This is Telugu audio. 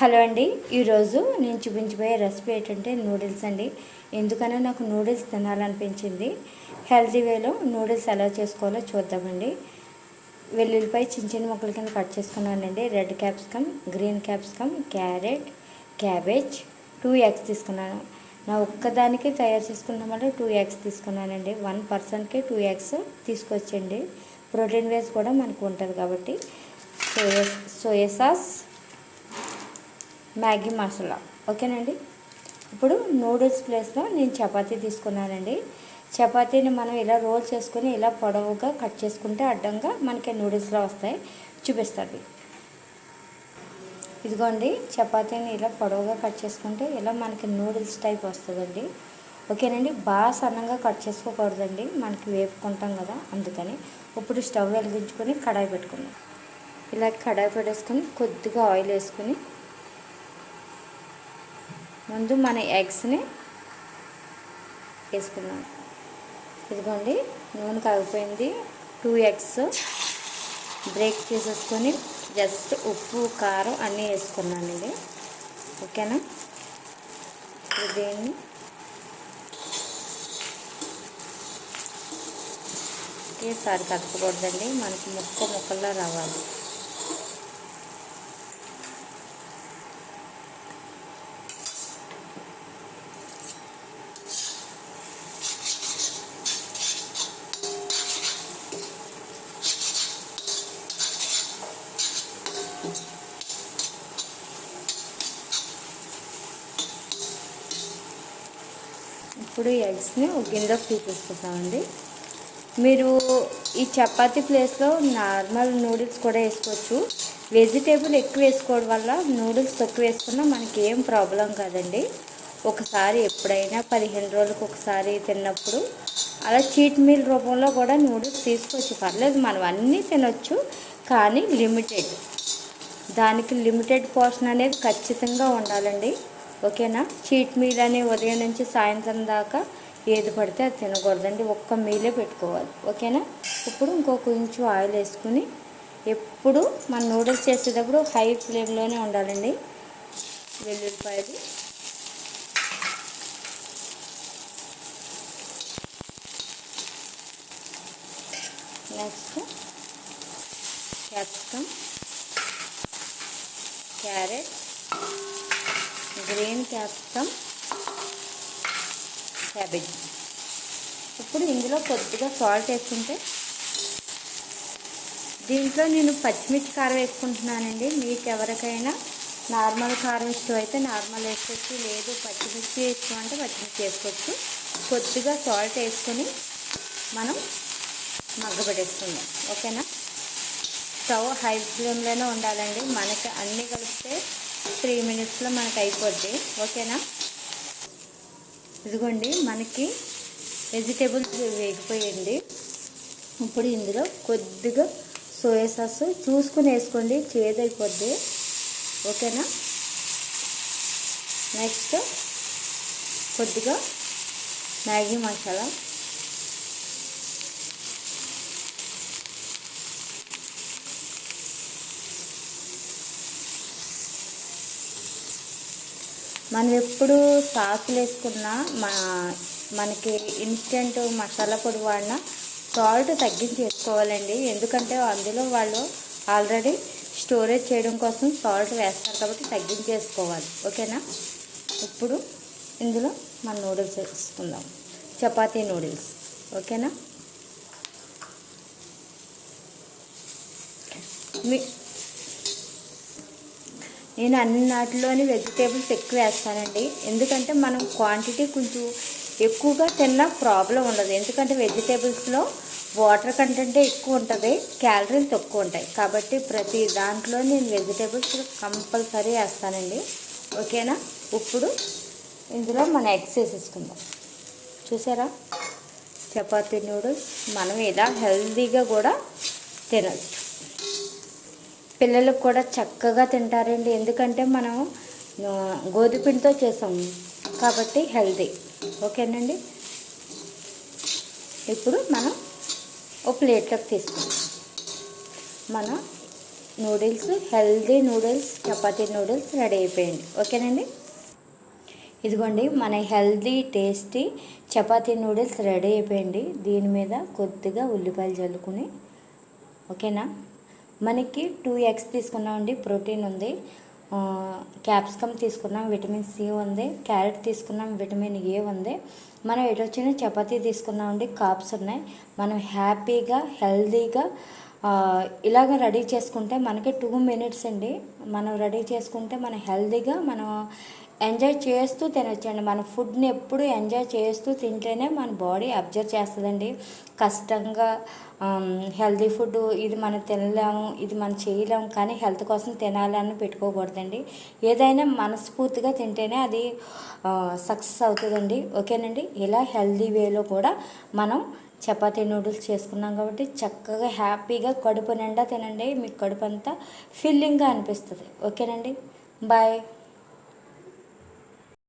హలో అండి. ఈరోజు నేను చూపించబోయే రెసిపీ ఏంటంటే నూడిల్స్ అండి. ఎందుకన్నా నాకు నూడిల్స్ తినాలనిపించింది. హెల్తీ వేలో నూడిల్స్ ఎలా చేసుకోవాలో చూద్దామండి. వెల్లుల్లిపై చిన్న చిన్న ముక్కల కింద కట్ చేసుకున్నానండి. Red capsicum green capsicum carrot cabbage two eggs తీసుకున్నాను. నా ఒక్కదానికి తయారు చేసుకున్నాం వల్ల టూ ఎగ్స్ తీసుకున్నానండి. వన్ పర్సన్కి టూ ఎగ్స్ తీసుకొచ్చండి. ప్రోటీన్ వేస్ కూడా మనకు ఉంటుంది కాబట్టి soya soya sauce Maggi masala. ఓకేనండి? ఇప్పుడు నూడిల్స్ ప్లేస్లో నేను చపాతీ తీసుకున్నానండి. చపాతీని మనం ఇలా రోల్ చేసుకుని ఇలా పొడవుగా కట్ చేసుకుంటే అడ్డంగా మనకి నూడిల్స్లో వస్తాయి. చూపిస్తుంది. ఇదిగోండి చపాతీని ఇలా పొడవుగా కట్ చేసుకుంటే ఇలా మనకి నూడిల్స్ టైప్ వస్తుందండి. ఓకేనండి? బాగా సన్నంగా కట్ చేసుకోకూడదండి. మనకి వేపుకుంటాం కదా అందుకని ఇప్పుడు స్టవ్ వెలిగించుకొని కడాయి పెట్టుకుందాం. ఇలా కడాయి పెట్టేసుకొని కొద్దిగా ఆయిల్ వేసుకొని ముందు మన ఎగ్స్ని వేసుకున్నాం ఇదిగోండి నూనె కాగిపోయింది టూ ఎగ్స్ బ్రేక్ చేసేసుకొని జస్ట్ ఉప్పు కారం అన్నీ వేసుకున్నాను ఇది ఓకేనా? దీన్ని? ఒకేసారి కలపకూడదండి మనకి ముక్క ముక్కల్లో రావాలి. ఇప్పుడు ఎగ్స్ని ఒక గిన్నెలోకి తీసేసుకుంటామండి. మీరు ఈ చపాతీ ప్లేస్లో నార్మల్ నూడిల్స్ కూడా వేసుకోవచ్చు. వెజిటేబుల్ ఎక్కువ వేసుకోవడం వల్ల నూడిల్స్ తక్కువ వేసుకున్నా మనకి ఏం ప్రాబ్లం కాదండి. ఒకసారి ఎప్పుడైనా పదిహేను రోజులకు ఒకసారి తిన్నప్పుడు అలా చీట్ మీల్ రూపంలో కూడా నూడిల్స్ తీసుకోవచ్చు. పర్లేదు మనం అన్నీ తినొచ్చు కానీ లిమిటెడ్. దానికి లిమిటెడ్ పోర్షన్ అనేది ఖచ్చితంగా ఉండాలండి. ఓకేనా? చీట్ మీల్ అనే ఉదయం నుంచి సాయంత్రం దాకా ఏది పడితే అది తినకూడదండి. ఒక్క మీలే పెట్టుకోవాలి. ఓకేనా? ఇప్పుడు ఇంకో కొంచెం ఆయిల్ వేసుకుని ఎప్పుడు మన నూడిల్స్ చేసేటప్పుడు హై ఫ్లేమ్లోనే ఉండాలండి. వెల్లుల్లిపాయలు. Next capsicum. Carrot green capsicum cabbage. ఇప్పుడు ఇందులో కొద్దిగా సాల్ట్ వేసుకుంటే దీంట్లో నేను పచ్చిమిర్చి కారం వేసుకుంటున్నానండి. మీకు ఎవరికైనా నార్మల్ కారం ఇష్టం అయితే నార్మల్ వేసుకోవచ్చు లేదు పచ్చిమిర్చి ఇష్టం అంటే పచ్చిమిర్చి వేసుకోవచ్చు. కొద్దిగా సాల్ట్ వేసుకొని మనం మగ్గబెట్టేసుకుందాం. ఓకేనా? స్టవ్ హై ఫ్లేమ్లోనే ఉండాలండి. మనకి అన్నీ కలిపితే త్రీ మినిట్స్లో మనకి అయిపోద్ది. ఓకేనా? ఇదిగోండి మనకి వెజిటేబుల్స్ వేగిపోయండి ఇప్పుడు ఇందులో కొద్దిగా సోయా సాస్ చూసుకుని వేసుకోండి చేదైపోద్ది. ఓకేనా? నెక్స్ట్ కొద్దిగా మ్యాగీ మసాలా. మనం ఎప్పుడు సాసులు వేసుకున్నా మా మనకి ఇన్స్టెంట్ మసాలా పొడి వాడినా సాల్ట్ తగ్గించి వేసుకోవాలండి. ఎందుకంటే అందులో వాళ్ళు ఆల్రెడీ స్టోరేజ్ చేయడం కోసం సాల్ట్ వేస్తారు కాబట్టి తగ్గించి వేసుకోవాలి ఓకేనా? ఇప్పుడు ఇందులో మన నూడిల్స్ వేసుకుందాం. చపాతీ నూడిల్స్ ఓకేనా? మీ నేను అన్ని నాటిలోని వెజిటేబుల్స్ ఎక్కువ వేస్తానండి. ఎందుకంటే మనం క్వాంటిటీ కొంచెం ఎక్కువగా తిన్నా ప్రాబ్లం ఉండదు. ఎందుకంటే వెజిటేబుల్స్లో వాటర్ కంటెంట్ ఎక్కువ ఉంటుంది క్యాలరీలు తక్కువ ఉంటాయి. కాబట్టి ప్రతి దాంట్లో నేను వెజిటేబుల్స్ కంపల్సరీ వేస్తానండి. ఓకేనా? ఇప్పుడు ఇందులో మన ఎగ్స్ వేసేసుకుందాం. చూసారా? చపాతీ నూడిల్స్ మనం ఇలా హెల్తీగా కూడా తినచ్చు పిల్లలకు కూడా చక్కగా తింటారండి. ఎందుకంటే మనం గోధుమపిండితో చేసాము కాబట్టి హెల్దీ ఓకేనండి? ఇప్పుడు మనం ఒక ప్లేట్లోకి తీసుకుందాం. మన noodles healthy noodles chapati noodles ready అయిపోయింది. ఓకేనండి? ఇదిగోండి మన healthy tasty chapati noodles ready అయిపోయింది. దీని మీద కొద్దిగా ఉల్లిపాయలు చల్లుకుని ఓకేనా? మనకి టూ ఎగ్స్ తీసుకున్నామండి ప్రోటీన్ ఉంది. క్యాప్సికమ్ తీసుకున్నాం విటమిన్ సి ఉంది. క్యారెట్ తీసుకున్నాం విటమిన్ ఏ ఉంది. మనం ఎటు వచ్చిన చపాతీ తీసుకున్నామండి కాప్స్ ఉన్నాయి. మనం హ్యాపీగా హెల్దీగా ఇలాగ రెడీ చేసుకుంటే మనకి టూ మినిట్స్ అండి. మనం రెడీ చేసుకుంటే మనం హెల్దీగా మనం ఎంజాయ్ చేస్తూ తినొచ్చండి. మన ఫుడ్ని ఎప్పుడు ఎంజాయ్ చేస్తూ తింటేనే మన బాడీ అబ్జర్వ్ చేస్తుందండి. కష్టంగా హెల్దీ ఫుడ్ ఇది మనం తినలేము ఇది మనం చేయలేము కానీ హెల్త్ కోసం తినాలని పెట్టుకోకూడదండి. ఏదైనా మనస్ఫూర్తిగా తింటేనే అది సక్సెస్ అవుతుందండి. ఓకేనండి? ఇలా హెల్దీ వేలో కూడా మనం చపాతీ నూడిల్స్ చేసుకున్నాం కాబట్టి చక్కగా హ్యాపీగా కడుపు నిండా తినండి. మీకు కడుపు అంతా ఫిల్లింగ్గా అనిపిస్తుంది. ఓకేనండి? బాయ్.